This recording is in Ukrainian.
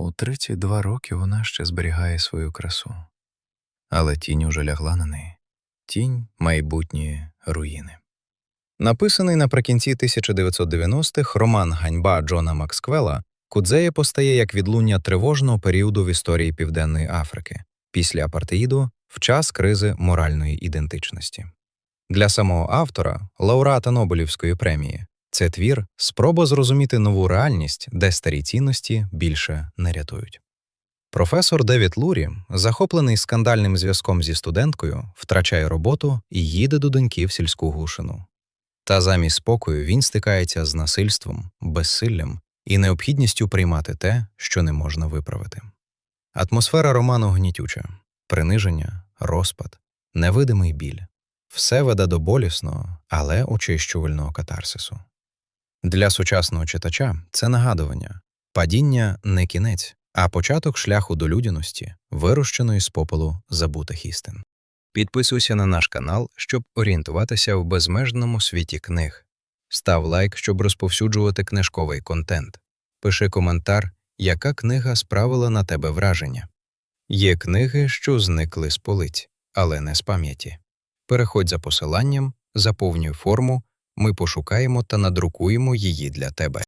У 32 роки вона ще зберігає свою красу. Але тінь уже лягла на неї тінь майбутньої руїни. Написаний наприкінці 1990-х роман Ганьба Джона Максквела Кудзея постає як відлуння тривожного періоду в історії Південної Африки після апартеїду в час кризи моральної ідентичності. Для самого автора, лауреата Нобелівської премії, це твір спроба зрозуміти нову реальність, де старі цінності більше не рятують. Професор Девід Лурі, захоплений скандальним зв'язком зі студенткою, втрачає роботу і їде до доньки в сільську глушину. Та замість спокою він стикається з насильством, безсиллям і необхідністю приймати те, що не можна виправити. Атмосфера роману гнітюча, приниження, розпад, невидимий біль все веде до болісного, але очищувального катарсису. Для сучасного читача це нагадування падіння не кінець, а початок шляху до людяності, вирощеної з попелу забутих істин. Підписуйся на наш канал, щоб орієнтуватися в безмежному світі книг. Став лайк, щоб розповсюджувати книжковий контент. Пиши коментар, яка книга справила на тебе враження. Є книги, що зникли з полиць, але не з пам'яті. Переходь за посиланням, заповнюй форму, ми пошукаємо та надрукуємо її для тебе.